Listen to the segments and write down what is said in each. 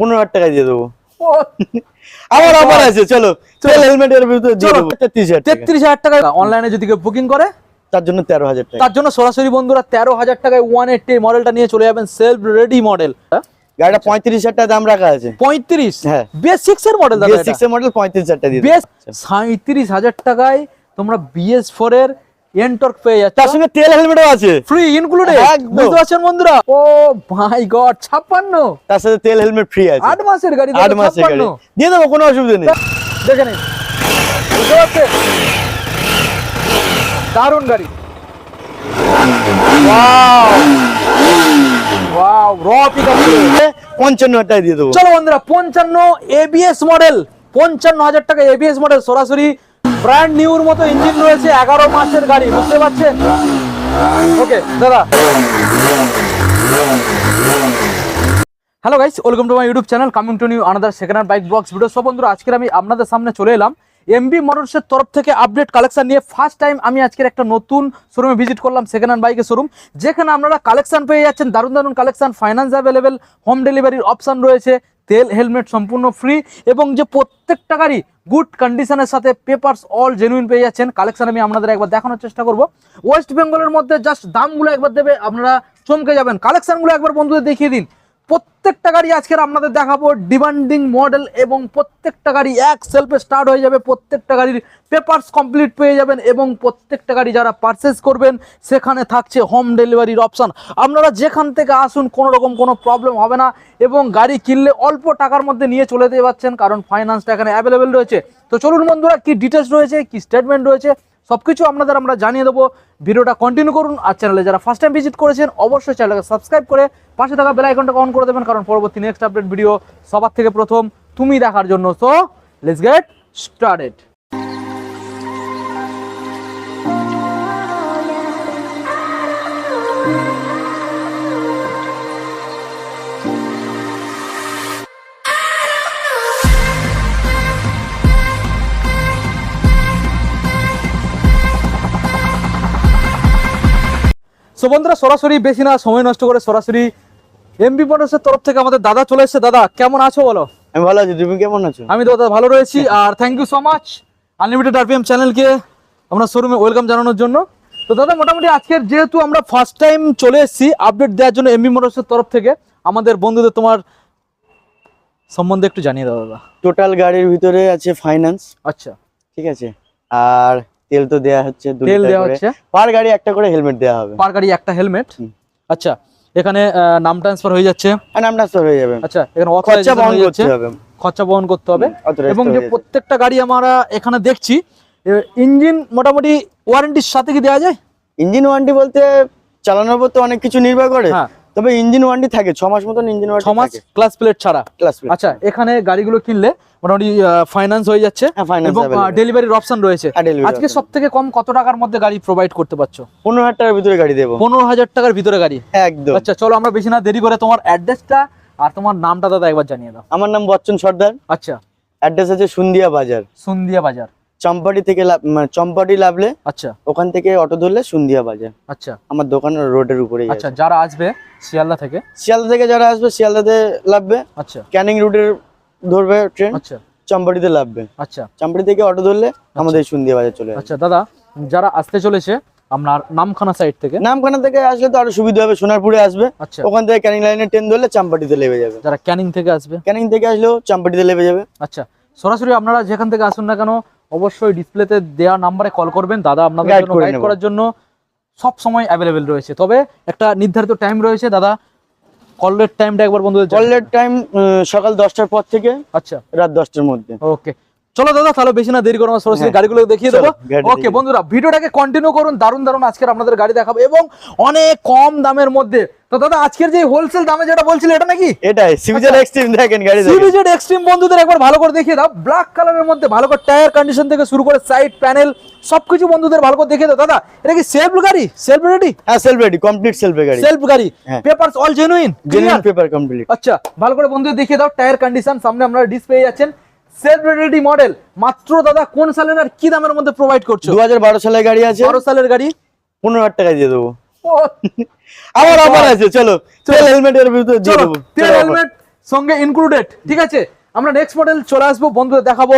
পনেরো হাজার টাকা দিয়ে দেবো। আমার অফার আছে চলো। চল হেলমেটের ভিতরে চলো। তেত্রিশ হাজার তেত্রিশ হাজার টাকা অনলাইনে যদি কেউ বুকিং করে তার জন্য তেরো হাজার টাকা। তার জন্য সরাসরি বন্ধুরা তেরো হাজার টাকায় ওয়ান এইটটি মডেলটা নিয়ে চলে যাবেন সেলফ রেডি মডেল গাড়িটা পঁয়ত্রিশ হাজার টাকা দাম রাখা আছে। পঁয়ত্রিশ? হ্যাঁ। বেস সিক্স এর মডেল দাদা সিক্স এর মডেল পঁয়ত্রিশ হাজার টাকা দিয়ে। বেস সাঁত্রিশ হাজার টাকায় তোমরা বিএস ফোর এর এনটর্ক পেয়ে যাচ্ছ। তার সঙ্গে তেল হেলমেটও আছে। Free included. বুঝতে পারছেন বন্ধুরা? ও মাই গড ছাপ্পান্ন। তার সাথে তেল হেলমেট ফ্রি আছে। আট মাসের গাড়ি আট মাসের গাড়ি। দিয়ে দেবো কোনো অসুবিধা নেই। দেখে নিন। বুঝতে পারছেন দারুণ গাড়ি। ওয়াও র পিকআপ পঞ্চান্ন হাজার টাকা দিয়ে দেবো। চলো বন্ধুরা পঞ্চান্ন এবিএস মডেল পঞ্চান্ন হাজার টাকা এবিএস মডেল সরাসরি ব্র্যান্ড নিউর মতো ইঞ্জিন রয়েছে, এগারো মাসের গাড়ি, বুঝতে পারছেন? ওকে দাদা। Hello guys welcome to my YouTube channel coming to new another second hand bike box video সব বন্ধুরা, আজকের আমি আপনাদের সামনে চলে এলাম এমবি মোটরসের তরফ থেকে আপডেট কালেকশন নিয়ে ফার্স্ট টাইম আমি আজকের একটা নতুন শোরুমে ভিজিট করলাম সেকেন্ড হ্যান্ড বাইকের শোরুম যেখানে আপনারা কালেকশন পেয়ে যাচ্ছেন, দারুণ দারুণ কালেকশন ফাইন্যান্স অ্যাভেলেবেল হোম ডেলিভারির অপশন রয়েছে, তেল হেলমেট সম্পূর্ণ ফ্রি এবং যে প্রত্যেকটা গাড়ি গুড কন্ডিশনের সাথে পেপারস অল জেনুইন পেয়ে যাচ্ছেন কালেকশন আমি আপনাদের একবার দেখানোর চেষ্টা করব। ওয়েস্ট বেঙ্গলের মধ্যে জাস্ট দামগুলো একবার দেবে, আপনারা চমকে যাবেন। কালেকশনগুলো একবার বন্ধুদের দেখিয়ে দিন। প্রত্যেকটা গাড়ি আজকের আপনাদের দেখাবো ডিমান্ডিং মডেল এবং প্রত্যেকটা গাড়ি এক সেলফে স্টার্ট হয়ে যাবে, প্রত্যেকটা গাড়ির পেপারস কমপ্লিট পেয়ে যাবেন এবং প্রত্যেকটা গাড়ি যারা পারচেস করবেন, সেখানে থাকছে হোম ডেলিভারির অপশান আপনারা যেখান থেকে আসুন, কোনো রকম কোনো প্রবলেম হবে না এবং গাড়ি কিনলে অল্প টাকার মধ্যে নিয়ে চলে যেতে পারছেন, কারণ ফাইন্যান্সটা এখানে অ্যাভেলেবেল রয়েছে। তো চলুন বন্ধুরা, কি ডিটেলস রয়েছে, কি স্টেটমেন্ট রয়েছে সবকিছু আপনাদের আমরা জানিয়ে দেবো। ভিডিওটা কন্টিনিউ করুন আর চ্যানেলে যারা ফার্স্ট টাইম ভিজিট করেছেন, অবশ্যই চ্যানেলকে সাবস্ক্রাইব করে পাশে থাকা বেল আইকনটা অন করে দেবেন, কারণ পরবর্তী নেক্সট আপডেট ভিডিও সবার থেকে প্রথম তুমি দেখার জন্য। So let's get started so বন্ধুরা সরাসরি বেশি না সময় নষ্ট করে সরাসরি এমবি মোটরসের তরফ থেকে আমাদের দাদা চলে এসেছে। দাদা কেমন আছো বলো? আমি ভালো আছি তুমি কেমন আছো? আমি তো দাদা ভালো রয়েছি আর thank you so much unlimited RPM চ্যানেলকে আমরা শোরুমে ওয়েলকাম জানানোর জন্য। তো দাদা মোটামুটি আজকের যেহেতু আমরা ফার্স্ট টাইম চলে এসেছি আপডেট দেওয়ার জন্য এমবি মোটরসের তরফ থেকে আমাদের বন্ধুদের তোমার সম্বন্ধে একটু জানিয়ে দাও দাদা। টোটাল গাড়ির ভিতরে আছে ফাইন্যান্স আচ্ছা। ঠিক আছে। আর তেল তো দেয়া হচ্ছে তেল দেওয়া হচ্ছে। পার গাড়ি একটা করে হেলমেট দেওয়া হবে। পার গাড়ি একটা হেলমেট? আচ্ছা এখানে নাম ট্রান্সফার হয়ে যাচ্ছে? নাম ট্রান্সফার হয়ে যাবে। আচ্ছা এখানে খরচা বহন করতে হবে। খরচা বহন করতে হবে। এবং যে প্রত্যেকটা গাড়ি আমরা এখানে দেখছি ইঞ্জিন মোটামুটি ওয়ারেন্টির সাথে কি দেওয়া যায়? ইঞ্জিন ওয়ারেন্টি বলতে চালানোর উপর তো অনেক কিছু নির্ভর করে। হ্যাঁ। তবে ইঞ্জিন ওয়ারেন্টি থাকে ছ মাস মতন ইঞ্জিন ওয়ারেন্টি মাস ক্লাস প্লেট ছাড়া? ক্লাস প্লেট আচ্ছা এখানে গাড়িগুলো কিনলে মোটামুটি ফাইন্যান্স হয়ে যাচ্ছে হ্যাঁ, এবং ডেলিভারির অপশন রয়েছে। হ্যাঁ, আজকে option। সব থেকে কম কত টাকার মধ্যে গাড়ি প্রোভাইড করতে পারছ? পনেরো হাজার টাকার ভিতরে গাড়ি দেবো। পনেরো হাজার টাকার ভিতরে গাড়ি? একদম। আচ্ছা চলো আমরা বেশি না দেরি করে তোমার অ্যাড্রেসটা আর তোমার নামটা দাদা একবার জানিয়ে দাও। আমার নাম বচ্চন সর্দার। আচ্ছা। অ্যাড্রেস আছে সুন্দিয়া বাজার। সন্ধিয়া বাজার। চম্পাটি থেকে মানে চম্পাটি লাভলে আচ্ছা। ওখান থেকে অটো ধরলে সুন্দিয়া বাজার। আচ্ছা। আমার দোকান রোডের উপরেই আচ্ছা যারা আসবে শিয়ালদা থেকে? শিয়ালদা থেকে যারা আসবে শিয়ালদাতে লাভবে। আচ্ছা। ক্যানিং রুটের ধরবে ট্রেন আচ্ছা। চম্পাটিতে লাভবে। আচ্ছা। চম্পাটি থেকে অটো ধরলে আমাদের সুন্দিয়া বাজার চলে আচ্ছা দাদা যারা আসতে চলেছে আপনার নামখানা সাইড থেকে? নামখানা থেকে আসলে তো আরও সুবিধা হবে সোনারপুরে আসবে। আচ্ছা। ওখান থেকে ক্যানিং লাইনে ট্রেন ধরলে চাম্পাটিতে লেবে যাবে। যারা ক্যানিং থেকে আসবে? ক্যানিং থেকে আসলেও চাম্পাটিতে লেবে যাবে। আচ্ছা সরাসরি আপনারা যেখান থেকে আসুন না কেন অবশ্যই ডিসপ্লেতে দেওয়া নাম্বারে কল করবেন। দাদা আপনাদের জন্য গাইড করার জন্য সব সময় অ্যাভেলেবেল রয়েছে। তবে একটা নির্ধারিত টাইম রয়েছে দাদা। কলের টাইমটা একবার বন্ধুদের কলের টাইম সকাল দশটার পর থেকে আচ্ছা। রাত দশটার মধ্যে। ওকে চলো দাদা তাহলে বেশি না দেরি করো আমরা সরাসরি হ্যাঁ। গাড়িগুলো দেখিয়ে দেবো। ওকে বন্ধুরা ভিডিওটাকে কন্টিনিউ করুন দারুণ দারুণ আজকের আপনাদের গাড়ি দেখাবো এবং অনেক কম দামের মধ্যে। তো দাদা আজকের যে হোলসেল দামে যেটা বলছিল এটা নাকি? এটাই সিভিজার আচ্ছা। এক্সট্রিম দেখেন গাড়ি এক্সট্রিম বন্ধুদের একবার ভালো করে দেখিয়ে দাও। ব্ল্যাক কালারের মধ্যে ভালো করে টায়ার কন্ডিশন থেকে শুরু করে সাইড প্যানেল সবকিছু বন্ধুদের ভালো করে দেখিয়ে দাও। দাদা এটা কি সেলফ গাড়ি? সেলফ রেডি হ্যাঁ সেলফ রেডি কমপ্লিট সেলফে গাড়ি। সেলফ গাড়ি। Papers all genuine genuine paper complete আচ্ছা ভালো করে বন্ধুদের দেখিয়ে দাও। টায়ার কন্ডিশন সামনে আমরা ডিসপ্লে যাচ্ছেন। সেলফ রেডি মডেল মাত্র দাদা কোন সালের আর কি দামের মধ্যে প্রোভাইড করছ? দু হাজার বারো সালের গাড়ি আছে। বারো সালের গাড়ি? পনেরো হাজার টাকা দিয়ে দেবো। আমার অফার আছে চলো। তেল হেলমেটের ভিতরে দিয়ে দেবো। তেল হেলমেট সঙ্গে ইনক্লুডেড ঠিক আছে? আমরা নেক্সট মডেল চলে আসব বন্ধুদের দেখাবো।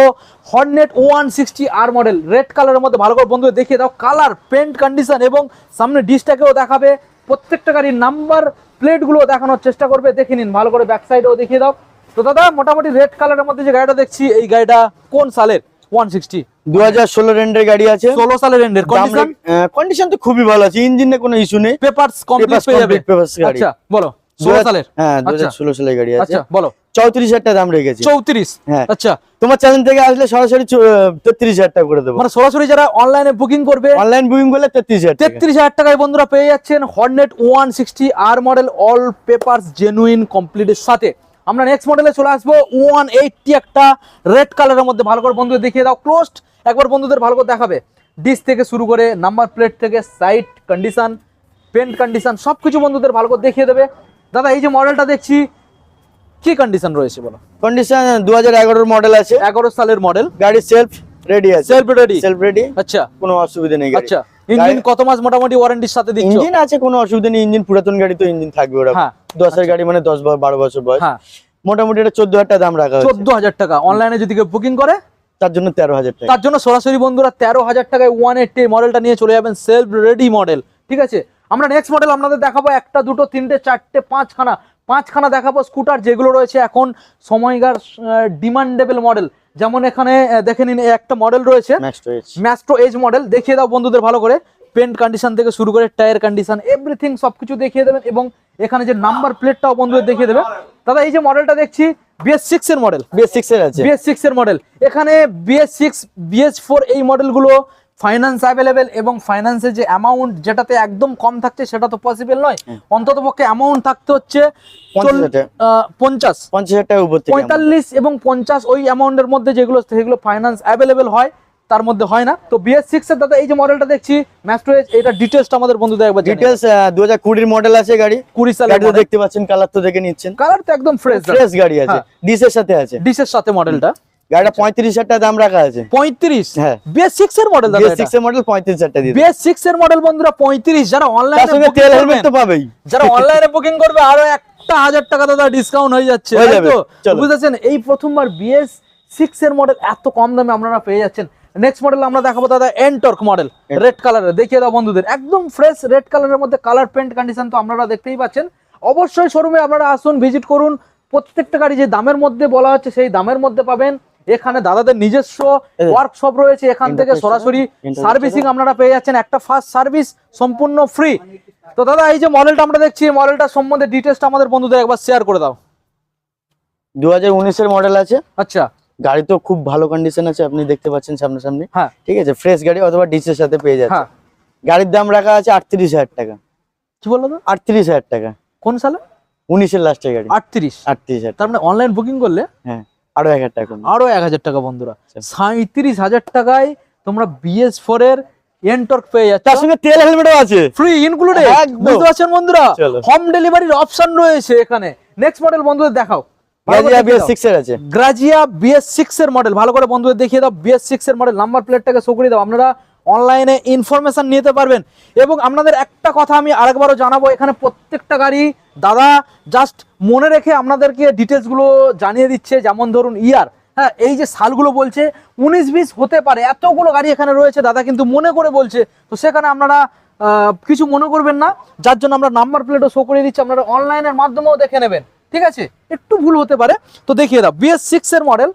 Hornet one sixty R model red কালারের মধ্যে ভালো করে বন্ধুদের দেখিয়ে দাও। কালার পেন্ট কন্ডিশন এবং সামনে ডিসটাকেও দেখাবে। প্রত্যেকটা গাড়ির নাম্বার প্লেটগুলো দেখানোর চেষ্টা করবে। দেখে নিন ভালো করে ব্যাক সাইডেও দেখিয়ে দাও। তো দাদা মোটামুটি রেড কালারের মধ্যে যে গাড়িটা দেখছি এই গাড়িটা কোন সালের? ওয়ান সিক্সটি দু হাজার ষোলো রেন্ডের গাড়ি আছে। ষোলো সালের এন্ডের কন্ডিশন কন্ডিশন তো খুবই ভালো আছে। ইঞ্জিনে কোনো ইস্যু নেই। পেপারস কমপ্লিট পেয়ে যাবে। papers গাড়ি। আচ্ছা বলো। ষোলো সালের? হ্যাঁ দু আচ্ছা। হাজার ষোলো সালের গাড়ি আছে। আচ্ছা বলো। চৌত্রিশ হাজার টাকা দাম রেখেছি। চৌত্রিশ? হ্যাঁ। আচ্ছা। তোমার চ্যানেল থেকে আসলে সরাসরি তেত্রিশ হাজার টাকা করে দেবো। মানে সরাসরি যারা অনলাইনে বুকিং করবে অনলাইন বুকিং করলে তেত্রিশ হাজার তেত্রিশ হাজার টাকায় বন্ধুরা পেয়ে যাচ্ছেন Hornet one sixty R model all papers genuine কমপ্লিটের সাথে। আমরা নেক্সট মডেলে চলে আসব ওয়ান এইটটি একটা রেড কালারের মধ্যে ভালো করে বন্ধুদের দেখিয়ে দাও ক্লোজড একবার বন্ধুদের ভালো করে দেখাবে। ডিস থেকে শুরু করে নাম্বার প্লেট থেকে সাইড কন্ডিশন পেন্ট কন্ডিশন সব কিছু বন্ধুদের ভালো করে দেখিয়ে দেবে। দাদা এই যে মডেলটা দেখছি কি কন্ডিশন রয়েছে বলো? কন্ডিশন দু হাজার মডেল আছে। এগারো সালের মডেল গাড়ি সেলফ রেডি আছে। সেলফ রেডি সেলফ রেডি আচ্ছা। কোনো অসুবিধা নেই আচ্ছা। ইঞ্জিন কত মাস মোটামুটি ওয়ারেন্টির সাথে দিচ্ছ? ইঞ্জিন আছে কোনো অসুবিধা নেই। ইঞ্জিন পুরাতন গাড়ি তো ইঞ্জিন থাকবে ওরা হ্যাঁ, দশের গাড়ি মানে দশ বারো বছর বয়স। হ্যাঁ। মোটামুটি এটা চোদ্দ হাজার টাকা দাম রাখা চোদ্দ হাজার টাকা। অনলাইনে যদি কেউ বুকিং করে তার জন্য তেরো হাজার টাকা। তার জন্য সরাসরি বন্ধুরা তেরো হাজার টাকায় ওয়ান এইটটি মডেলটা নিয়ে চলে যাবেন সেলফ রেডি মডেল ঠিক আছে? আমরা নেক্সট মডেল আপনাদের দেখাবো একটা দুটো তিনটে চারটে পাঁচখানা। পাঁচখানা দেখাবো স্কুটার যেগুলো রয়েছে এখন সময়কার ডিমান্ডেবল মডেল যেমন এখানে দেখে নিন একটা মডেল রয়েছে। ম্যাস্ট্রো এজ মডেল দেখিয়ে দাও বন্ধুদের ভালো করে। পেন্ট কন্ডিশন থেকে শুরু করে টায়ার কন্ডিশন এভরিথিং সবকিছু দেখিয়ে দেবেন এবং এখানে যে নাম্বার প্লেটটাও বন্ধুদের দেখিয়ে দেবেন দাদা এই যে মডেলটা দেখছি বিএস সিক্স এর মডেল বিএস সিক্স এর আছে। বিএস সিক্স এর মডেল এখানে বিএস সিক্স বিএস ফোর এই মডেলগুলো ফাইন্যান্স অ্যাভেলেবেল এবং ফাইন্যান্সের যে অ্যামাউন্ট যেটাতে একদম কম থাকছে সেটা তো পসিবল নয়। অন্তত পক্ষে অ্যামাউন্ট থাকতে হচ্ছে পঞ্চাশ পঞ্চাশ। পঁয়তাল্লিশ এবং পঞ্চাশ ওই অ্যামাউন্টের মধ্যে যেগুলো সেগুলো ফাইন্যান্স অ্যাভেলেবেল হয়। তার মধ্যে হয় না। তো বিএস সিক্স এর দাদা এই যে মডেলটা দেখছি ম্যাস্ট্রো এটা ডিটেলসটা আমাদের বন্ধুদের একবার ডিটেলস দু হাজার কুড়ির মডেল আছে গাড়ি। কুড়ি তো দেখতে পাচ্ছেন কালার তো দেখে নিচ্ছেন। কালার তো একদম ফ্রেশ ফ্রেশ গাড়ি আছে। হ্যাঁ। ডিসের সাথে আছে। ডিসের সাথে মডেলটা গাড়িটা পঁয়ত্রিশ হাজার টাকা দাম রাখা আছে। পঁয়ত্রিশ? হ্যাঁ। বিএস সিক্স এর মডেল দাদা বিএস সিক্স এর মডেল পঁয়ত্রিশ হাজার টাকা বিএস সিক্স এর মডেল বন্ধুরা পঁয়ত্রিশ যারা তার অনলাইনে তেল হেলমেট তো পাবেই। যারা অনলাইনে বুকিং করবে আরও একটা হাজার টাকা দাদা ডিসকাউন্ট হয়ে যাচ্ছে। হয়ে। বুঝেছেন? এই প্রথমবার বিএস সিক্স এর মডেল এত কম দামে আপনারা পেয়ে যাচ্ছেন। নেক্সট মডেল আমরা দেখাবো দাদা এনটর্ক মডেল রেড কালারের দেখিয়ে দাও বন্ধুদের একদম ফ্রেশ রেড কালারের মধ্যে কালার পেন্ট কন্ডিশন তো আপনারা দেখতেই পাচ্ছেন। অবশ্যই শোরুমে আপনারা আসুন ভিজিট করুন। প্রত্যেকটা গাড়ি যে দামের মধ্যে বলা হচ্ছে সেই দামের মধ্যে পাবেন। এখানে দাদাদের নিজস্ব ওয়ার্কশপ রয়েছে এখান থেকে সরাসরি সার্ভিসিং আপনারা পেয়ে যাচ্ছেন। একটা ফার্স্ট সার্ভিস সম্পূর্ণ ফ্রি তো দাদা এই যে মডেলটা আমরা দেখছি এই মডেলটা সম্বন্ধে ডিটেলসটা আমাদের বন্ধুদের একবার শেয়ার করে দাও। দু হাজার মডেল আছে। আচ্ছা। গাড়ি তো খুব ভালো কন্ডিশন আছে আপনি দেখতে পাচ্ছেন সামনাসামনি। হ্যাঁ। ঠিক আছে ফ্রেশ গাড়ি অথবা ডিসের সাথে পেয়ে যাচ্ছে। হ্যাঁ। গাড়ির দাম রাখা আছে আটত্রিশ হাজার টাকা। কি বলল তো? আটত্রিশ হাজার টাকা। কোন সালে? উনিশের লাস্টের গাড়ি। আটত্রিশ। আটত্রিশ হাজার তার মানে অনলাইন বুকিং করলে? হ্যাঁ আরও এক হাজার টাকা আরও এক হাজার টাকা বন্ধুরা। আচ্ছা। সাঁত্রিশ হাজার টাকায় তোমরা বিএস ফোর এর এনটর্ক পেয়ে যাচ্ছ। তার সঙ্গে তেল হেলমেটও আছে। ফ্রি ইনক্লুডেড একদম। বুঝতে পারছেন বন্ধুরা? হোম ডেলিভারির অপশন রয়েছে এখানে। নেক্সট মডেল বন্ধুদের দেখাও। দেখিয়ে বিএস দাও। সিক্স এর আছে। গ্রাজিয়া বিএস সিক্স এর মডেল ভালো করে বন্ধুদের দেখিয়ে দাও। বিএস সিক্স এর মডেল নাম্বার প্লেটটাকে শো করে দাও। আপনারা অনলাইনে ইনফরমেশন নিতে পারবেন। এবং আপনাদের একটা কথা আমি আরেকবারও জানাব এখানে প্রত্যেকটা গাড়ি দাদা জাস্ট মনে রেখে আপনাদেরকে ডিটেলসগুলো জানিয়ে দিচ্ছে। যেমন ধরুন ইয়ার। হ্যাঁ এই যে সালগুলো বলছে উনিশ বিশ হতে পারে। এতগুলো গাড়ি এখানে রয়েছে দাদা কিন্তু মনে করে বলছে। তো সেখানে আপনারা কিছু মনে করবেন না। যার জন্য আমরা নাম্বার প্লেটও শো করে দিচ্ছি। আপনারা অনলাইনের মাধ্যমেও দেখে নেবেন। ঠিক আছে? একটু ভুল হতে পারে। তো দেখিয়ে দাও বিএস সিক্স এর মডেল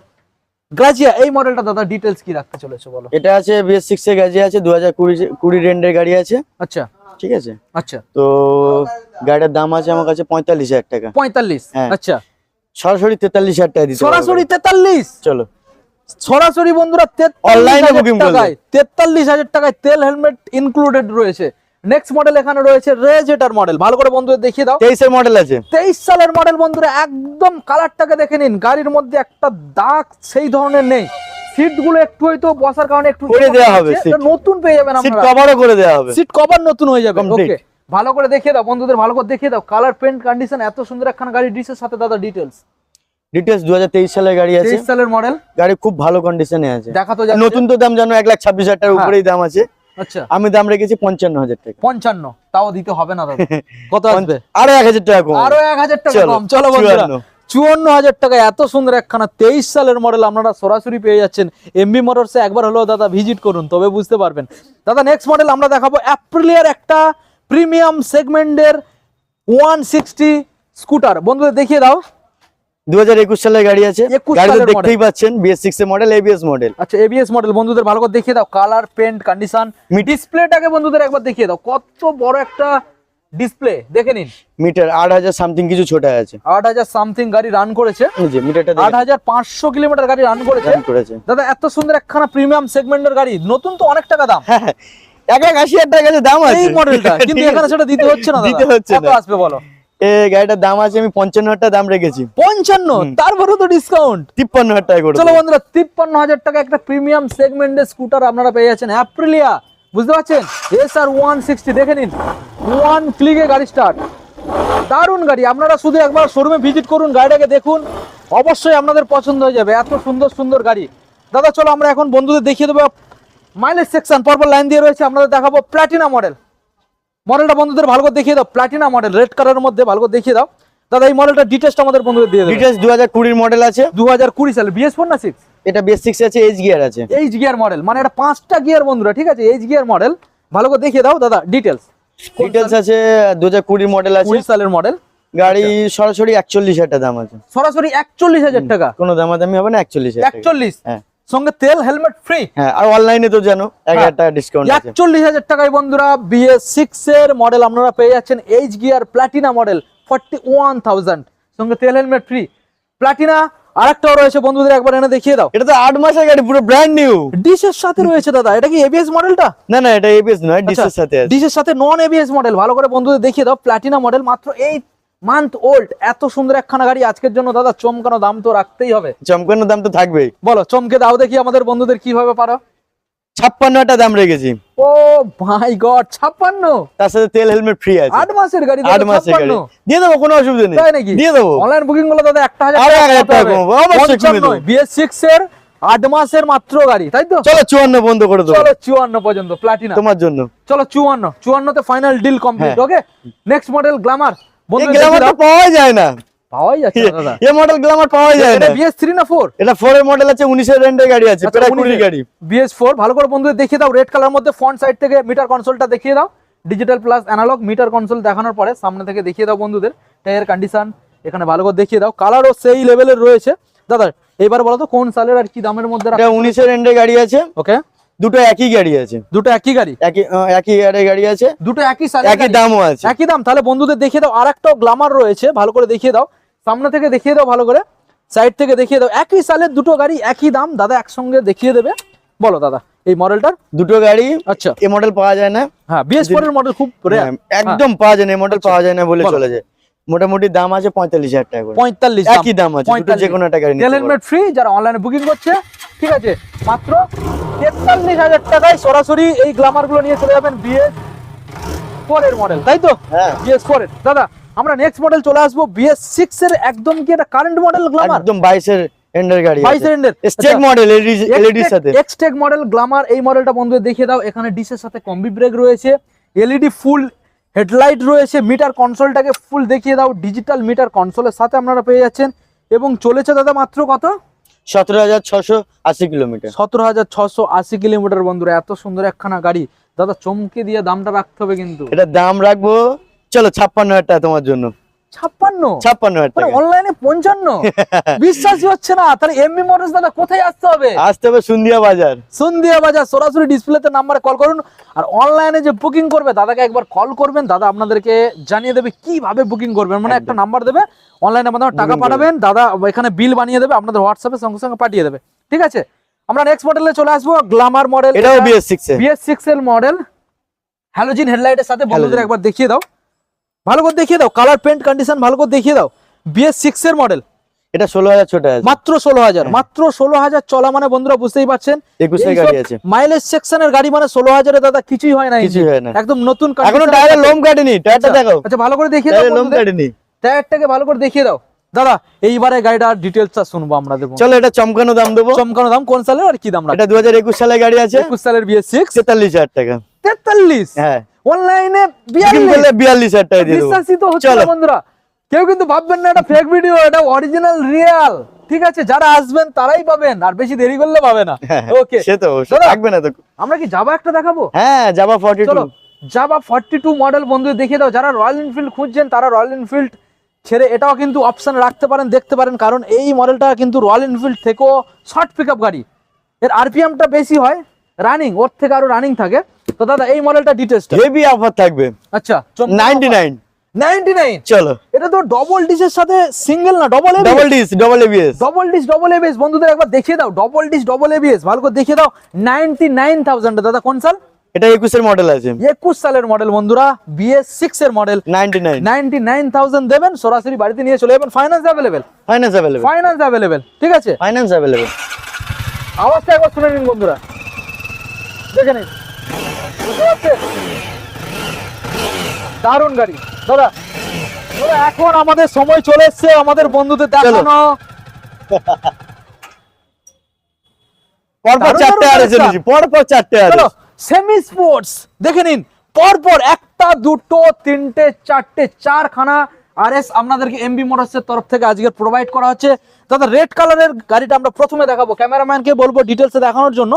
গ্রাজিয়া এই মডেলটা দাদা ডিটেলস কি রাখতে চলেছে বলো? এটা আছে বিএস সিক্স এর গাজি আছে দু হাজার কুড়ি কুড়ি রেন্ডের গাড়ি আছে। আচ্ছা। ঠিক আছে? আচ্ছা। তো গাড়িটার দাম আছে আমার কাছে পঁয়তাল্লিশ হাজার টাকা। পঁয়তাল্লিশ? হ্যাঁ। আচ্ছা। সরাসরি তেতাল্লিশ হাজার টাকা পারব। সরাসরি তেতাল্লিশ? চলো। সরাসরি বন্ধুরা করলে। টাকায় তেতাল্লিশ হাজার টাকায় তেল হেলমেট ইনক্লুডেড রয়েছে। নেক্সট মডেল এখানে রয়েছে রেজেটার মডেল ভালো করে বন্ধুদের দেখিয়ে দাও। তেইশের মডেল আছে। তেইশ সালের মডেল বন্ধুরা একদম কালারটাকে দেখে নিন। গাড়ির মধ্যে একটা দাগ সেই ধরনের নেই। সিটগুলো একটু হয়তো বসার কারণে একটু করে দেয়া হবে নতুন পেয়ে যাবেন সিট আপনারা। কভারও করে দেওয়া হবে। সিট কভার নতুন হয়ে যাবে। ওকে ভালো করে দেখিয়ে দাও বন্ধুদের ভালো করে দেখিয়ে দাও। কালার পেন্ট কন্ডিশন এত সুন্দর একখানা গাড়ি ডিসের সাথে দাদা ডিটেলস সালের গাড়ি আছে। তেইশ সালের মডেল গাড়ি খুব ভালো কন্ডিশনে আছে। দেখা তো নতুন তো দাম জানো এক লাখ ছাব্বিশ হাজার টাকার হ্যাঁ। উপরেই দাম আছে। আচ্ছা। আমি দাম রেখেছি পঞ্চান্ন হাজার টাকা। পঞ্চান্ন তাও দিতে হবে না দাদা। কত আসবে? আরও এক হাজার টাকা কম। আরও এক হাজার টাকা চলো, কম। চলো বন্ধুরা চুয়ান্ন। চুয়ান্ন হাজার টাকা এত সুন্দর একখানা তেইশ সালের মডেল আপনারা সরাসরি পেয়ে যাচ্ছেন। এমবি মোটরসে একবার হলেও দাদা ভিজিট করুন তবে বুঝতে পারবেন। দাদা নেক্সট মডেল আমরা দেখাবো অ্যাপ্রিলিয়ার একটা প্রিমিয়াম সেগমেন্টের ওয়ান সিক্সটি স্কুটার বন্ধুদের দেখিয়ে দাও। দু হাজার একুশ সালের গাড়ি আছে। গাড়ি তো দেখতেই পাচ্ছেন বিএস সিক্স এর মডেল এবিএস মডেল আচ্ছা এবিএস মডেল বন্ধুদের ভালো করে দেখিয়ে দাও। কালার পেন্ট কন্ডিশন ডিসপ্লেটাকে বন্ধুদের একবার দেখিয়ে দাও। কত বড় একটা ডিসপ্লে দেখে নিন। মিটার আট হাজার সামথিং কিছু ছোট আছে। আট হাজার সামথিং গাড়ি রান করেছে। মিটারটা আট হাজার পাঁচশো কিলোমিটার গাড়ি রান করেছে। করেছে। দাদা এত সুন্দর একখানা প্রিমিয়াম সেগমেন্টের গাড়ি। নতুন তো অনেক টাকা দাম। হ্যাঁ এক এক আশি হাজার টাকা দাম আছে। এই মডেলটা কিন্তু এখানে সেটা দিতে হচ্ছে না দিতে হচ্ছে আসবে বলো? এই গাড়িটার দাম আছে আমি পঞ্চান্ন হাজার টাকা দাম রেখেছি। পঞ্চান্ন? তো ডিসকাউন্ট তিপ্পান্ন হাজার টাকা করে চলো বন্ধুরা তিপ্পান্ন হাজার টাকা একটা প্রিমিয়াম সেগমেন্টের স্কুটার আপনারা পেয়ে যাচ্ছেন। অ্যাপ্রিলিয়া বুঝতে পারছেন? এস আর ওয়ান সিক্সটি দেখে নিন। ওয়ান ক্লিকে গাড়ি স্টার্ট দারুণ গাড়ি। আপনারা শুধু একবার শোরুমে ভিজিট করুন গাড়িটাকে দেখুন। অবশ্যই আপনাদের পছন্দ হয়ে যাবে। এত সুন্দর সুন্দর গাড়ি। দাদা চলো আমরা এখন বন্ধুদের দেখিয়ে দেবো। মাইলেজ সেকশন পরপর লাইন দিয়ে রয়েছে। আপনাদের দেখাবো প্ল্যাটিনা মডেল মডেলটা বন্ধুদের ভালো করে দেখিয়ে দাও। প্লাটিনা মডেল রেড কালারের মধ্যে ভালো করে দেখিয়ে দাও। দাদা এই মডেলটা ডিটেলসটা আমাদের বন্ধুদের দিয়ে দেবে। ডিটেলস দু হাজার কুড়ির মডেল আছে। দু হাজার কুড়ি সালে বিএস ফোর না সিক্স এটা বিএস সিক্স আছে এইচ গিয়ার আছে। এইচ গিয়ার মডেল মানে এটা পাঁচটা গিয়ার বন্ধুরা ঠিক আছে? এইচ গিয়ার মডেল ভালো করে দেখিয়ে দাও দাদা ডিটেলস ডিটেলস আছে দু হাজার কুড়ির মডেল আছে। কুড়ি সালের মডেল গাড়ি সরাসরি একচল্লিশ হাজার টাকা দাম আছে। সরাসরি একচল্লিশ হাজার টাকা? কোনো দামাদামি হবে না একচল্লিশ হাজার টাকা। একচল্লিশ? হ্যাঁ। সঙ্গে তেল হেলমেট ফ্রি হ্যাঁ আর অনলাইনে তো জানো টাকা ডিসকাউন্ট আছে। হাজার টাকায় বন্ধুরা এর মডেল আপনারা পেয়ে যাচ্ছেন এইচ গিয়ার প্লাটিনা মডেল সঙ্গে তেল হেলমেট ফ্রি প্লাটিনা আরেকটাও রয়েছে বন্ধুদের একবার এনে দেখিয়ে দাও। এটা তো আট মাসের গাড়ি পুরো ব্র্যান্ড নিউ ডিশের সাথে রয়েছে দাদা। এটা কি এবিএস মডেলটা না না এটা এবিএস নয় ডিসের সাথে আছে। ডিশের সাথে নন এবিএস মডেল ভালো করে বন্ধুদের দেখিয়ে দাও প্লাটিনা মডেল মাত্র এইট মান্থ ওল্ড এত সুন্দর একখানা গাড়ি আজকের জন্য দাদা চমকানো দাম তো রাখতেই হবে। চমকানোর দাম তো থাকবেই। বলো চমকে দাও দেখি আমাদের বন্ধুদের কীভাবে পারো। ছাপ্পান্ন টাকা দাম রেখেছি। ও মাই গড ছাপ্পান্ন? তার সাথে তেল হেলমেট ফ্রি আছে। আট মাসের গাড়ি আট মাসের গাড়ি। দিয়ে দেবো কোনো অসুবিধা নেই। তাই নাকি? দিয়ে দেবো। অনলাইন বুকিংগুলো দাদা একটা হাজার টাকা এক হাজার কমাতে টাকা হবে। কমাবো, অবশ্যই কমিয়ে দেবো। 55 BS6 এর আট মাসের মাত্র গাড়ি তাই তো? চলো চুয়ান্ন বন্ধ করে দেবো। চলো চুয়ান্ন পর্যন্ত প্লাটিনা তোমার জন্য। চলো চুয়ান্ন চুয়ান্নতে final deal complete. Okay next model Glamour এই গ্ল্যামার পাওয়া যায় না। পাওয়াই যাচ্ছে দাদা। এই মডেল গ্ল্যামার পাওয়া যায় না। বিএস থ্রি না ফোর এটা ফোর এর মডেল আছে উনিশের রেন্টের গাড়ি আছে আচ্ছা, প্রায় কুড়ির গাড়ি। বিএস ফোর ভালো করে বন্ধুদের দেখিয়ে দাও রেড কালার মধ্যে ফ্রন্ট সাইড থেকে মিটার কনসোলটা দেখিয়ে দাও। Digital plus analogue meter console দেখানোর পরে সামনে থেকে দেখিয়ে দাও বন্ধুদের টায়ার কন্ডিশন এখানে ভালো করে দেখিয়ে দাও। কালারও সেই লেভেলের রয়েছে। দাদা এবার বলো তো কোন সালের আর কি দামের মধ্যে এটা উনিশের রেন্টের গাড়ি আছে। ওকে দুটো একই গাড়ি আছে। দুটো একই গাড়ি? একই একই গাড়ি আছে দুটো একই একই দামও আছে। একই দাম? তাহলে বন্ধুদের দেখিয়ে দাও আরেকটাও গ্লামার রয়েছে ভালো করে দেখিয়ে দাও। সামনে থেকে দেখিয়ে দাও ভালো করে সাইড থেকে দেখিয়ে দাও। একই সালের দুটো গাড়ি একই দাম? দাদা একসঙ্গে দেখিয়ে দেবে। বলো দাদা এই মডেলটার দুটো গাড়ি আচ্ছা। এ মডেল পাওয়া যায় না। হ্যাঁ বিএস ফোর এর মডেল খুব হ্যাঁ, একদম পাওয়া যায় না এই মডেল আচ্ছা, পাওয়া যায় না বলে চলে যায়। মোটামুটি দাম আছে পঁয়তাল্লিশ হাজার টাকা পঁয়তাল্লিশ একই দাম আছে যে কোনো একটা গাড়ি তেল হেলমেট ফ্রি যারা অনলাইনে বুকিং করছে ঠিক আছে মাত্র তেতাল্লিশ হাজার টাকায় সরাসরি এই গ্লামারগুলো নিয়ে চলে যাবেন বিএস ফোর এর মডেল তাই তো? হ্যাঁ। বিএস ফোর এর। দাদা আমরা নেক্সট মডেল চলে আসব বিএস সিক্স এর একদম কি একটা কারেন্ট মডেল গ্লামার একদম বাইশের এন্ডের গাড়ি বাইশের এন্ডের স্টেক মডেল এলইডির সাথে। এক্সটেক মডেল গ্লামার এই মডেলটা বন্ধুদের দেখিয়ে দাও। এখানে ডিসের সাথে কম্বি ব্রেক রয়েছে এলইডি ফুল হেডলাইট রয়েছে মিটার কনসোলটাকে ফুল দেখিয়ে দাও। ডিজিটাল মিটার কনসোলের সাথে আপনারা পেয়ে যাচ্ছেন। এবং চলেছে দাদা মাত্র কত? সতেরো হাজার ছশো আশি কিলোমিটার। সতেরো হাজার ছশো আশি কিলোমিটার বন্ধুরা এত সুন্দর একখানা গাড়ি। দাদা চমকে দিয়ে দামটা রাখতে হবে কিন্তু। এটা দাম রাখব। চলো ছাপ্পান্ন হাজার টাকা তোমার জন্য। ছাপ্পান্ন। ছাপ্পান্ন হাজার মানে টাকা। অনলাইনে পঞ্চান্ন। বিশ্বাসই হচ্ছে না। তাহলে এমবি মোটরস দাদা কোথায় আসতে হবে? আসতে হবে সুন্দিয়া বাজার। সন্ধিয়া বাজার সরাসরি ডিসপ্লেতে নাম্বারে কল করুন। আর অনলাইনে যে বুকিং করবে দাদাকে একবার কল করবেন। দাদা আপনাদেরকে জানিয়ে দেবে কীভাবে বুকিং করবেন। মানে একটা নাম্বার দেবে। অনলাইনে টাকা পাঠাবেন। দাদা এখানে বিল বানিয়ে দেবে। আপনাদের হোয়াটসঅ্যাপে সঙ্গে সঙ্গে পাঠিয়ে দেবে। ঠিক আছে? আমরা নেক্সট মডেলে চলে আসব। গ্লামার মডেল এটাও বিএস সিক্স বিএস সিক্স এর মডেল হ্যালোজিন হেডলাইটের সাথে বন্ধুদের একবার দেখিয়ে দাও। ভালো করে দেখিয়ে দাও কালার পেন্ট কন্ডিশন ভালো করে দেখিয়ে দাও। বিএস সিক্স এর মডেল এটা ষোলো হাজার ছোট মাত্র ষোলো হাজার হ্যাঁ। মাত্র ষোলো হাজার চলা মানে বন্ধুরা বুঝতেই পারছেন? একুশের গাড়ি আছে। মাইলেজ সেকশনের গাড়ি মানে ষোলো হাজারে দাদা কিছুই হয় না কিছুই হয় না। একদম নতুন এখনও টায়ারের লোম কাটেনি টায়ারটা দেখো। আচ্ছা ভালো করে দেখিয়ে দাও লোম। কাটেনি টায়ারটাকে ভালো করে দেখিয়ে দাও। দাদা এইবারে গাড়িটার ডিটেলসটা শুনব আমরা দেবো চলো এটা চমকানো দাম দেবো। চমকানো দাম কোন সালের আর কি দাম এটা দু হাজার একুশ সালের গাড়ি আছে। একুশ সালের বিএস সিক্স তেতাল্লিশ হাজার টাকা। তেতাল্লিশ। হ্যাঁ। অনলাইনে বিয়াল্লিশ। হাজার টাকা বিশ্বাসই তো হচ্ছে বন্ধুরা। কেউ কিন্তু ভাববেন না এটা ফেক ভিডিও এটা অরিজিনাল রিয়েল ঠিক আছে যারা আসবেন তারাই পাবেন আর বেশি দেরি করলে পাবে না। ওকে সে তো থাকবে না তো। আমরা কি যাবা একটা দেখাবো? হ্যাঁ যাবা ফর্টি চলো যাবা ফর্টি টু মডেল বন্ধু দেখিয়ে দাও। যারা রয়্যাল এনফিল্ড খুঁজছেন তারা রয়্যাল এনফিল্ড ছেড়ে এটাও কিন্তু অপশন রাখতে পারেন দেখতে পারেন কারণ এই মডেলটা কিন্তু রয়্যাল এনফিল্ড থেকেও শর্ট পিক গাড়ি। এর আরপিএমটা বেশি হয় রানিং ওর থেকে আরও রানিং থাকে। তো দাদা এই মডেলটা ডিটেলসটা হেভি অফার থাকবে। আচ্ছা নাইনটি নাইন নাইনটি নাইন চলো। এটা তো ডবল ডিশের সাথে সিঙ্গেল না double double disc double ABS double disc double ABS বন্ধুদের একবার দেখিয়ে দাও ডবল ডিশ ডবল এবিএস ভালো করে দেখিয়ে দাও। নাইনটি নাইন থাউজেন্ড দাদা কোন সাল? এটা একুশের মডেল আছে। একুশ সালের মডেল বন্ধুরা। বিএস সিক্স এর model ninety nine ninety nine thousand দেবেন সরাসরি বাড়িতে নিয়ে চলে যাবেন। Finance available finance available finance available ঠিক আছে? ফাইন্যান্স অ্যাভেলেবেল আওয়াজটা একবার শুনে নিন বন্ধুরা। দেখে নিন? দারুণ গাড়ি। দাদা এখন আমাদের সময় চলে এসছে আমাদের বন্ধুদের দেখানো। পরপর চারটে আর। পরপর চারটে আর সেমি স্পোর্টস দেখে নিন। পরপর একটা দুটো তিনটে চারটে চারখানা আর এস আপনাদেরকে এমবি মোটরস এর তরফ থেকে আজকে প্রোভাইড করা হচ্ছে। দাদা রেড কালারের গাড়িটা আমরা প্রথমে দেখাবো। ক্যামেরাম্যানকে বলব ডিটেলসে দেখানোর জন্য।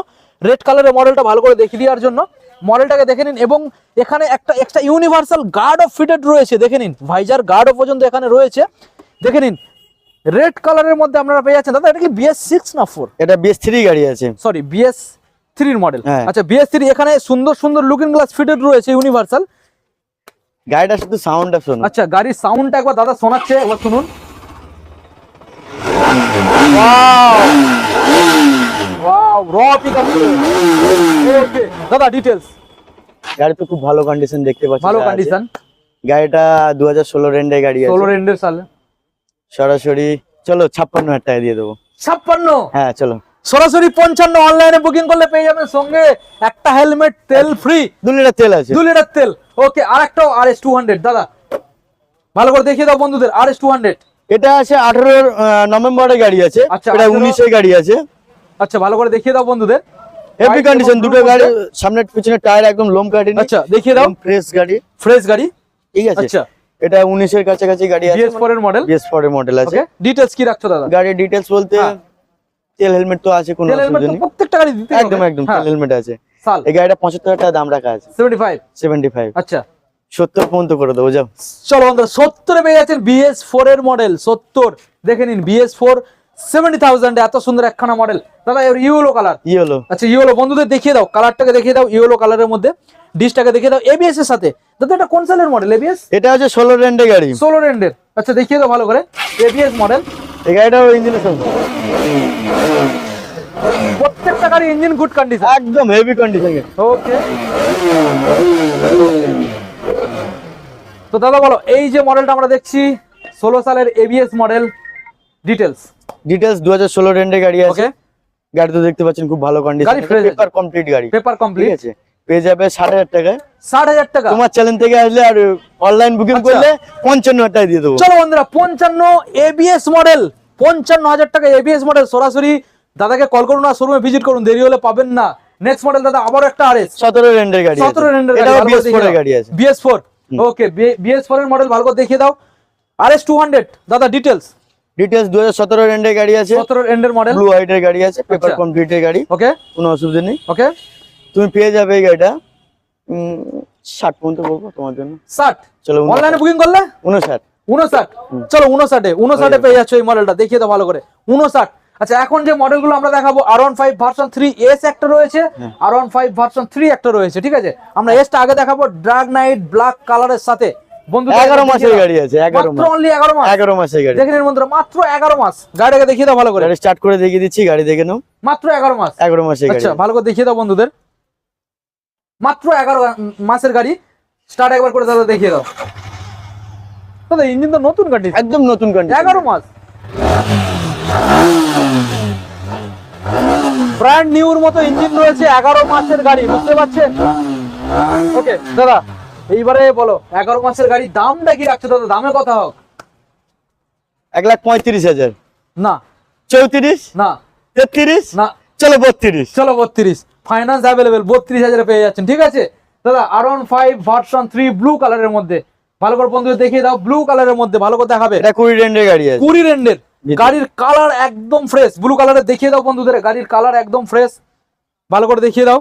রেড কালারের মডেলটা ভালো করে দেখিয়ে দেওয়ার জন্য। মডেলটাকে দেখে নিন এবং এখানে একটা extra universal guard of fitted রয়েছে দেখে নিন। ভাইজার গার্ডও পর্যন্ত এখানে রয়েছে। দেখে নিন রেড কালারের মধ্যে আপনারা পেয়ে যাচ্ছেন। দাদা এটা কি বিএস সিক্স না ফোর এটা বেশ থ্রি গাড়ি আছে। সরি বিএস থ্রির মডেল। আচ্ছা বিএস থ্রি এখানে সুন্দর সুন্দর লুকিং গ্লাস ফিটেড রয়েছে ইউনিভার্সাল গাড়িটা শুধু সাউন্ডটা শোনো আচ্ছা গাড়ির সাউন্ডটা একবার দাদা শোনাচ্ছে একবার শুনুন। দাদা ডিটেলস গাড়ি তো খুব ভালো কন্ডিশন দেখতে পাচ্ছি ভালো কন্ডিশন গাড়িটা দু হাজার ষোলো রেন্ডের গাড়ি আছে। ষোলো রেন্ডের সালে। সরাসরি চলো ছাপ্পান্ন হাজার টাকা দিয়ে দেবো। ছাপ্পান্ন? হ্যাঁ চলো। সরাসরি পঞ্চান্ন অনলাইনে বুকিং করলে পেয়ে যাবেন সঙ্গে একটা হেলমেট তেল ফ্রি দু লিটার তেল আছে। দু লিটার তেল। ওকে আর একটাও আর এস টু হান্ড্রেড দাদা ভালো করে দেখিয়ে দাও বন্ধুদের আর এস টু হান্ড্রেড এটা আছে আঠারোর নভেম্বরের গাড়ি আছে। আচ্ছা, এটা 18 উনিশের গাড়ি আছে। আচ্ছা ভালো করে দেখিয়ে দাও বন্ধুদের। হেভি কন্ডিশন দুটো গাড়ি। সামনে পিছনে টায়ার একদম লোম কাটেনি আচ্ছা দেখিয়ে দাও। ফ্রেশ গাড়ি। ফ্রেশ গাড়ি? ঠিক আছে। আচ্ছা। এটা উনিশের কাছাকাছি গাড়ি আছে। বিএস ফোর এর মডেল বিএস ফোর এর মডেল আছে। ওকে ডিটেলস কি রাখছো দাদা? গাড়ির ডিটেলস বলতে হ্যাঁ। তেল হেলমেট তো আছে কোনো অসুবিধা নেই। প্রত্যেকটা গাড়ি দিতে একদম একদম তেল হেলমেট আছে। সাল। এই গাড়িটা পঁচাত্তর হাজার টাকা দাম রাখা আছে। 75 সেভেন্টি ফাইভ আচ্ছা। সত্তর পর্যন্ত করে দেবো যাও। চলো বন্ধুরা 70 এ পেয়ে যাচ্ছেন বিএস ফোর এর মডেল 70 দেখে নিন বিএস ফোর সেভেন্টি থাউজেন্ড এত সুন্দর একখানা মডেল দাদা এর ইউলো কালার হলো আচ্ছা ইয়েলো বন্ধুদের দেখিয়ে দাও কালারটাকে দেখিয়ে দাও ইয়েলো কালারের মধ্যে। ডিশটাকে দেখিয়ে দাও এবিএস এর সাথে। দাদা এটা কোন সালের মডেল এবিএস এটা হচ্ছে ষোলো রেন্ডের গাড়ি। ষোলো রেন্ডের। আচ্ছা দেখিয়ে দাও ভালো করে। এবিএস মডেল এই গাড়িটাও ইঞ্জিনের প্রত্যেকটা গাড়ি ইঞ্জিন গুড কন্ডিশন একদম হেভি কন্ডিশন ওকে তো দাদা বলো এই যে মডেলটা আমরা দেখছি ষোলো সালের এবিএস মডেল ডিটেলস ডিটেলস দু হাজার ষোলো রেন্ডের গাড়ি আছে। গাড়ি তো দেখতে পাচ্ছেন খুব ভালো কন্ডিশন গাড়ি পেপার কমপ্লিট গাড়ি। পেপার কমপ্লিট আছে? পেয়ে যাবে ষাট হাজার টাকায়। ষাট হাজার টাকা। তোমার চ্যানেল থেকে আসলে আর অনলাইন বুকিং আচ্ছা। করলে পঞ্চান্ন হাজার টাকা দিয়ে দেবো। চলো বন্ধুরা পঞ্চান্ন এবিএস মডেল পঞ্চান্ন হাজার টাকা এবিএস মডেল সরাসরি দাদাকে কল করুন আর শোরুমে ভিজিট করুন। দেরি হলে পাবেন না। নেক্সট মডেল দাদা আবার একটা আরএস সতেরো রেন্ডের গাড়ি আছে। সতেরো রেন্ডের এটাও বিএস ফোর গাড়ি আছে। BS four okay BS four এর মডেল ভালো করে দেখিয়ে দাও। আরএস টু হান্ড্রেড দাদা ডিটেলস ডিটেলস দু হাজার সতেরো রেন্ডের গাড়ি আছে। সতেরো এন্ডের মডেল ব্লু হোয়াইটের গাড়ি আছে পেপার আচ্ছা। কমপ্লিটের গাড়ি। ওকে কোনো অসুবিধা নেই। ওকে তুমি পেয়ে যাবে এই গাড়িটা। উম, ষাট পর্যন্ত বলব তোমার জন্য। ষাট? চলো অনলাইনে বুকিং করলে? উনষাট। উনষাট। চলো উনষাটে উনষাটে পেয়ে যাচ্ছ এই মডেলটা দেখিয়ে দাও ভালো করে। উনষাট। আচ্ছা এখন যে মডেলগুলো আমরা দেখাবো R one five version three S একটা রয়েছে। R one five version three একটা রয়েছে ঠিক আছে? আমরা এসটা আগে দেখাবো ড্রাগ নাইট ব্ল্যাক কালারের সাথে। বন্ধু এগারো মাসের গাড়ি আছে এগারো মাত্র মাস। অনলি এগারো মাস। এগারো মাসের গাড়ি। দেখে নিন বন্ধুরা মাত্র এগারো মাস। গাড়িটাকে দেখিয়ে দাও ভালো করে। গাড়ি স্টার্ট করে দেখিয়ে দিচ্ছি গাড়ি দেখে নাও। মাত্র এগারো মাস। এগারো মাসের গাড়ি। আচ্ছা ভালো করে দেখিয়ে দাও বন্ধুদের। মাত্র এগারো মাসের গাড়ি। স্টার্ট একবার করে দাদা দেখিয়ে দাও। দাদা ইঞ্জিন তো নতুন গাড়ি একদম নতুন কন্ডিশন এগারো মাস। ব্র্যান্ড নিউর মতো ইঞ্জিন রয়েছে এগারো মাসের গাড়ি বুঝতে পারছেন? ওকে দাদা এইবারে বলো এগারো মাসের গাড়ি দামটা কি রাখছো দাদা? দামে কথা হোক। এক লাখ পঁয়ত্রিশ হাজার। না। চৌত্রিশ? না। তেত্রিশ? না। চলো বত্রিশ। চলো বত্রিশ। ফাইন্যান্স অ্যাভেলেবেল বত্রিশ হাজারে পেয়ে যাচ্ছেন ঠিক আছে? দাদা R one five version three blue কালারের মধ্যে। ভালো করে বন্ধুদের দেখিয়ে দাও ব্লু কালারের মধ্যে ভালো করে দেখাবে। এটা কুড়ি রেন্ডের গাড়ি আছে। কুড়ি রেন্ডের। গাড়ির কালার একদম ফ্রেশ ব্লু কালারের দেখিয়ে দাও বন্ধুদের গাড়ির কালার একদম ফ্রেশ ভালো করে দেখিয়ে দাও।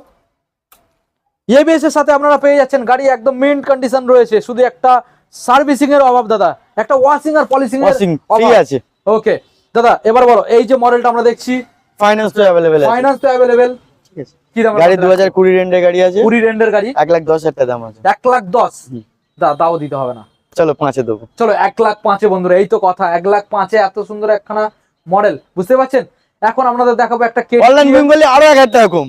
এবিএস এর সাথে আপনারা পেয়ে যাচ্ছেন গাড়ি একদম মিন্ট কন্ডিশন রয়েছে শুধু একটা সার্ভিসিং এর অভাব দাদা। একটা ওয়াশিং আর পলিশিং ওয়াশিং ফ্রি আছে। ওকে দাদা এবার বলো এই যে মডেলটা আমরা দেখছি ফাইন্যান্স তো অ্যাভেলেবেল আছে। ফাইন্যান্স তো অ্যাভেলেবেল ঠিক আছে। কি দাম গাড়ি দু হাজার কুড়ি রেন্ডের গাড়ি আছে। কুড়ি রেন্ডের গাড়ি। এক লাখ দশ হাজার টাকা দাম আছে। এক লাখ দশ? হুম। দা দাও দিতে হবে না। চলো পাঁচে দেবো। চলো এক লাখ পাঁচে বন্ধুরা এই তো কথা। এক লাখ পাঁচে এত সুন্দর একখানা মডেল বুঝতে পারছেন? এখন আপনাদের দেখাবো একটা কে অনলাইন করলে আরও এক হাজার টাকা কম।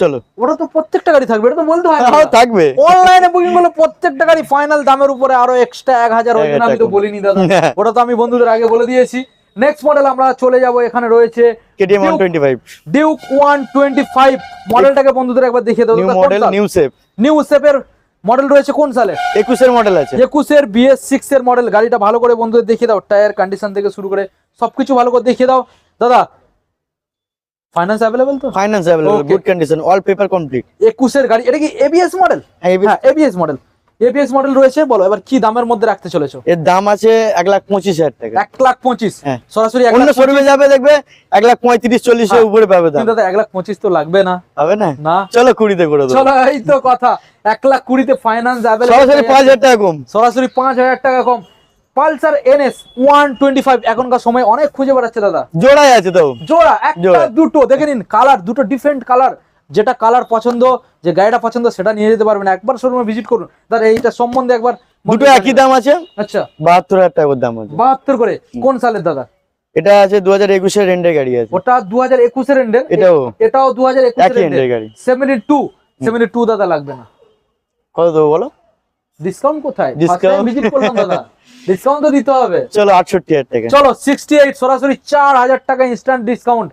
চলো। ওটা তো প্রত্যেকটা গাড়ি থাকবে এটা তো বলতে হয় তাও থাকবে। অনলাইনে বুকিং করলে প্রত্যেকটা গাড়ি ফাইনাল দামের উপরে আরও এক্সট্রা এক হাজার ওই আমি তো বলিনি দাদা। হ্যাঁ। ওটা তো আমি বন্ধুদের আগে বলে দিয়েছি। নেক্সট মডেল আমরা চলে যাব এখানে রয়েছে KTM one Duke- twenty five Duke one twenty five মডেলটাকে বন্ধুদের একবার দেখিয়ে দেবো new model new shape new সেপের model রয়েছে কোন সালে? একুশের মডেল আছে। একুশের বিএস সিক্স এর মডেল গাড়িটা ভালো করে বন্ধুদের দেখিয়ে দাও টায়ার কন্ডিশন থেকে শুরু করে সবকিছু ভালো করে দেখিয়ে দাও। দাদা ফাইন্যান্স অ্যাভেলেবেল তো? Finance Okay. Good condition all paper complete একুশের গাড়ি এটা কি এবিএস মডেল হ্যাঁ এবিএস মডেল এবিএস মডেল রয়েছে বলো এবার কি দামের মধ্যে রাখতে চলেছো? এর দাম আছে লাখ পঁচিশ হাজার টাকা। এক লাখ পঁচিশ? হ্যাঁ। সরাসরি অন্য শোরুমে যাবে দেখবে এক লাখ পঁয়ত্রিশ চল্লিশের হ্যাঁ। উপরে পাবে দাম। দাদা এক লাখ পঁচিশ তো লাগবে না। হবে না? না। চলো কুড়িতে করে দেবো চলো এই তো কথা। এক লাখ কুড়িতে ফাইন্যান্স সরাসরি পাঁচ হাজার টাকা কম। সরাসরি পাঁচ হাজার টাকা কম। Pulsar NS one twenty five এখনকার সময় অনেক খুঁজে বেড়াচ্ছে দাদা। জোড়াই আছে তো। জোড়া একটা দুটো দেখে নিন কালার দুটো ডিফারেন্ট কালার। যেটা কালার পছন্দ যে গাড়িটা পছন্দ সেটা নিয়ে যেতে পারবেন একবার শোরুমে ভিজিট করুন। দাদা এইটা সম্বন্ধে একবার দুটো একই দাম আছে? আচ্ছা। বাহাত্তর হাজার টাকা দাম আছে। বাহাত্তর করে। কোন সালের দাদা? এটা আছে দু হাজার একুশের রেন্ডের গাড়ি আছে। ওটা দু হাজার একুশের এন্ডের এটাও। এটাও দু হাজার একুশের একই এন্ডের গাড়ি। সেভেন্টি টু সেভেন্টি টু দাদা লাগবে না। কত দেবো বলো? ডিসকাউন্ট কোথায়? Discount? ভিজিট করলাম দাদা। ডিসকাউন্ট তো দিতে হবে। চলো আটষট্টি হাজার টাকা। চলো সিক্সটি এইট সরাসরি চার হাজার টাকা ইনস্ট্যান্ট ডিসকাউন্ট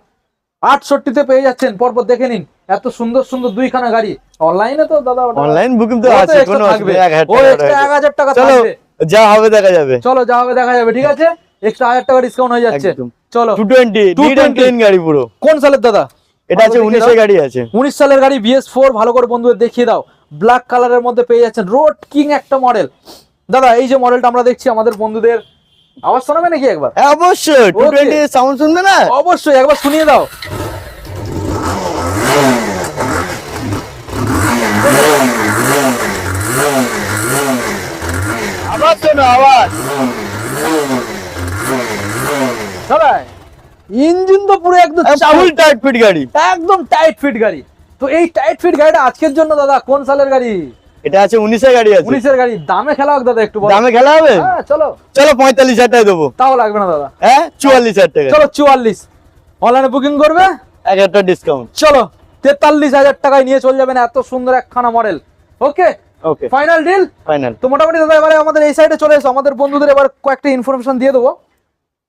আটষট্টিতে পেয়ে যাচ্ছেন পরপর দেখে নিন। এত সুন্দর সুন্দর দুইখানা গাড়ি। অনলাইনে তো দাদা অনলাইন বুকিং তো আছে কোনো ও টাকা এক হাজার টাকা চলো থাকবে। যা হবে দেখা যাবে। চলো যা হবে দেখা যাবে ঠিক আছে? এক্সট্রা হাজার টাকা ডিসকাউন্ট হয়ে যাচ্ছে। চলো। টু টোয়েন্টি 220 গাড়ি পুরো। কোন সালের দাদা? এটা আছে উনিশের গাড়ি আছে। উনিশ সালের গাড়ি বিএস ফোর ভালো করে বন্ধুদের দেখিয়ে দাও। ব্ল্যাক কালারের মধ্যে পেয়ে যাচ্ছেন। রোড কিং একটা মডেল দাদা এই যে মডেলটা আমরা দেখছি আমাদের বন্ধুদের। আওয়াজ শোনাবে নাকি একবার? হ্যাঁ অবশ্যই। টু টোয়েন্টি সাউন্ড শুনবে না? অবশ্যই একবার শুনিয়ে দাও। আবার শোনো আওয়াজ। দাদা ইঞ্জিন তো পুরো একদম ফুল টাইট ফিট গাড়ি। একদম টাইট ফিট গাড়ি। তো এই টাইট ফিট গাড়িটা আজকের জন্য দাদা কোন সালের গাড়ি? এটা আছে উনিশের গাড়ি আছে। উনিশের গাড়ি। দামে খেলা হোক দাদা একটু দামে খেলা হবে? হ্যাঁ চলো। চলো পঁয়তাল্লিশ হাজার টাকা দেবো। তাও লাগবে না দাদা। হ্যাঁ? চুয়াল্লিশ হাজার টাকা। চলো চুয়াল্লিশ। অনলাইনে বুকিং করবে? এক হাজার ডিসকাউন্ট চলো তেতাল্লিশ হাজার টাকায় নিয়ে চলে যাবেন এত সুন্দর একখানা model okay okay final deal final তো মোটামুটি দাদা এবারে আমাদের এই সাইডে চলে এসো। আমাদের বন্ধুদের এবার কয়েকটা ইনফরমেশন দিয়ে দেবো।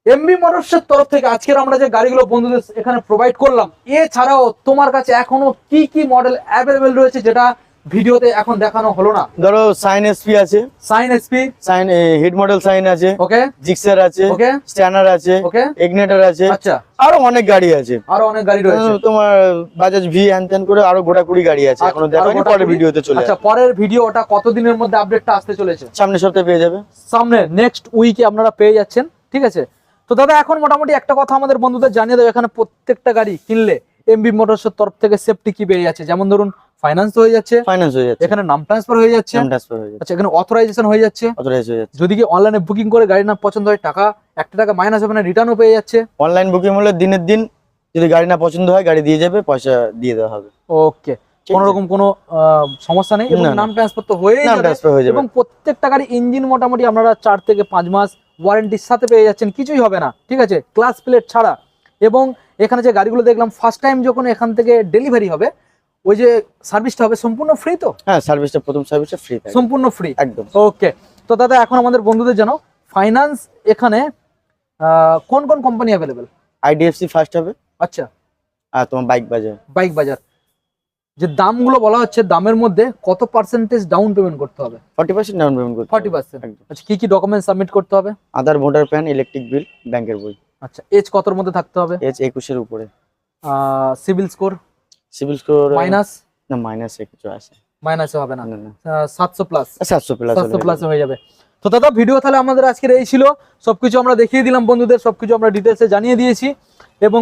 এমবি মোটরসের তরফ থেকে আজকের আমরা যে গাড়িগুলো বন্ধুদের এখানে প্রোভাইড করলাম এছাড়াও তোমার কাছে এখনও কি কি মডেল অ্যাভেলেবেল রয়েছে যেটা ভিডিওতে এখন দেখানো হলো না। ধরো সাইন এসপি আছে। Shine SP? Shine hit model Shine আছে। ওকে। জিক্সার আছে। Okay. স্ট্যানার আছে। ওকে। এগনেটার আছে। আচ্ছা। আরও অনেক গাড়ি আছে। আরও অনেক গাড়ি রয়েছে। তোমার বাজাজ ভি হ্যান করে আরও গোটা কুড়ি গাড়ি আছে। এখনও আরও দেখানি গোটা ভিডিওতে চলে আচ্ছা পরের ভিডিও ওটা কতদিনের মধ্যে আপডেটটা আসতে চলেছে? সামনের সপ্তাহে পেয়ে যাবে। সামনে নেক্সট উইকে আপনারা পেয়ে যাচ্ছেন ঠিক আছে? তো দাদা এখন মোটামুটি একটা কথা আমাদের বন্ধুদের জানিয়ে দেবো। এখানে প্রত্যেকটা গাড়ি কিনলে এমবি মোটরসের তরফ থেকে সেফটি কি পেয়ে যাচ্ছে যেমন ধরুন ফাইন্যান্স হয়ে যাচ্ছে। ফাইন্যান্স হয়ে যাচ্ছে। এখানে নাম ট্রান্সফার হয়ে যাচ্ছে। নাম ট্রান্সফার হয়ে যাচ্ছে। আচ্ছা এখানে অথরাইজেশন হয়ে যাচ্ছে। অথরাইজ হয়ে যাচ্ছে। যদি কি অনলাইনে বুকিং করে গাড়ি না পছন্দ হয় টাকা একটা টাকা মাইনাস হবে না রিটার্নও পেয়ে যাচ্ছে। অনলাইন বুকিং হলে দিনের দিন যদি গাড়ি না পছন্দ হয় গাড়ি দিয়ে যাবে পয়সা দিয়ে দেওয়া হবে। ওকে কোনো রকম কোনো সমস্যা নেই এবং। নাম ট্রান্সফার তো হয়েই নাম যাবে ট্রান্সফার হয়ে যাবে। এবং প্রত্যেকটা গাড়ি ইঞ্জিন মোটামুটি আপনারা চার থেকে পাঁচ মাস ওয়ারেন্টির সাথে পেয়ে যাচ্ছেন কিছুই হবে না ঠিক আছে? ক্লাস প্লেট ছাড়া। এবং এখানে যে গাড়িগুলো দেখলাম ফার্স্ট টাইম যখন এখান থেকে ডেলিভারি হবে ওই যে সার্ভিসটা হবে সম্পূর্ণ ফ্রি তো? হ্যাঁ সার্ভিসটা প্রথম সার্ভিসটা ফ্রি সম্পূর্ণ ফ্রি একদম। ওকে তো দাদা এখন আমাদের বন্ধুদের জানো ফাইন্যান্স এখানে কোন কোন কোম্পানি অ্যাভেলেবেল আইডিএফসি ফার্স্ট হবে। আচ্ছা। আর তোমার বাইক বাজার। বাইক বাজার। যে দামগুলো বলা হচ্ছে দামের মধ্যে কত পার্সেন্টেজ ডাউন পেমেন্ট করতে হবে? ফর্টি পার্সেন্ট ডাউন পেমেন্ট করতে ফর্টি হবে। পার্সেন্ট একদম। আচ্ছা কি কি ডকুমেন্ট সাবমিট করতে হবে? Aadhaar voter PAN electric bill ব্যাংকের বই। আচ্ছা এজ কতর মধ্যে থাকতে হবে? এজ একুশের উপরে। CIBIL score CIBIL score minus? না মাইনাস কিছু আছে। মাইনাসে হবে না। না না। সাতশো প্লাস সাতশো প্লাস সাতশো প্লাসে হয়ে যাবে। তো দাদা ভিডিও তাহলে আমাদের আজকের এই ছিল। সবকিছু আমরা দেখিয়ে দিলাম বন্ধুদের সবকিছু আমরা ডিটেলসে জানিয়ে দিয়েছি। এবং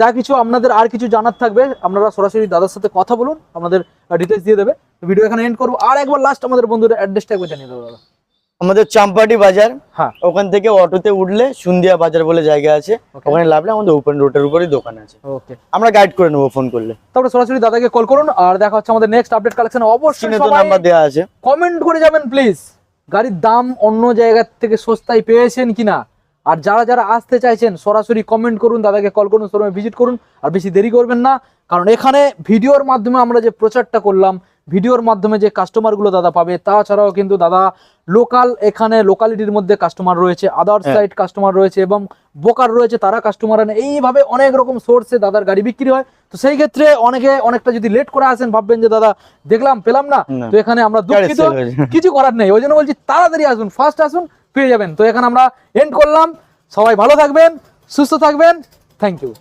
যা কিছু আপনাদের আর কিছু জানার থাকবে আপনারা সরাসরি দাদার সাথে কথা বলুন আমাদের ডিটেলস দিয়ে দেবে। ভিডিও এখানে এন্ড করব। আর একবার লাস্ট আমাদের বন্ধুদের অ্যাড্রেসটা একবার জানিয়ে দেবো দাদা। আমাদের চাম্পাটি বাজার হ্যাঁ। ওখান থেকে অটোতে উঠলে সুন্দিয়া বাজার বলে জায়গা আছে। ওখানে লাভলে আমাদের ওপেন রোডের উপরেই দোকান আছে। ওকে আমরা গাইড করে নেব ফোন করলে। তারপরে সরাসরি দাদাকে কল করুন আর দেখা হচ্ছে আমাদের নেক্সট আপডেট কালেকশন অবশ্যই তো নাম্বার দেওয়া আছে। কমেন্ট করে যাবেন প্লিজ গাড়ির দাম অন্য জায়গার থেকে সস্তায় পেয়েছেন কিনা? আর যারা যারা আসতে চাইছেন সরাসরি কমেন্ট করুন দাদাকে কল করুন শোরুমে ভিজিট করুন। আর বেশি দেরি করবেন না কারণ এখানে ভিডিওর মাধ্যমে আমরা যে প্রচারটা করলাম ভিডিওর মাধ্যমে যে কাস্টমারগুলো দাদা পাবে তাছাড়াও কিন্তু দাদা লোকাল এখানে লোকালিটির মধ্যে কাস্টমার রয়েছে আদার। সাইড কাস্টমার রয়েছে এবং বোকার রয়েছে তারা কাস্টমার আনে এইভাবে অনেক রকম সোর্সে দাদার গাড়ি বিক্রি হয়। তো সেই ক্ষেত্রে অনেকে অনেকটা যদি লেট করে আসেন ভাববেন যে দাদা দেখলাম পেলাম না। তো এখানে আমরা দুঃখিত। কিছু করার নেই। ওই জন্য বলছি তাড়াতাড়ি আসুন ফার্স্ট আসুন পেয়ে যাবেন। তো এখানে আমরা এন্ড করলাম। সবাই ভালো থাকবেন সুস্থ থাকবেন। Thank you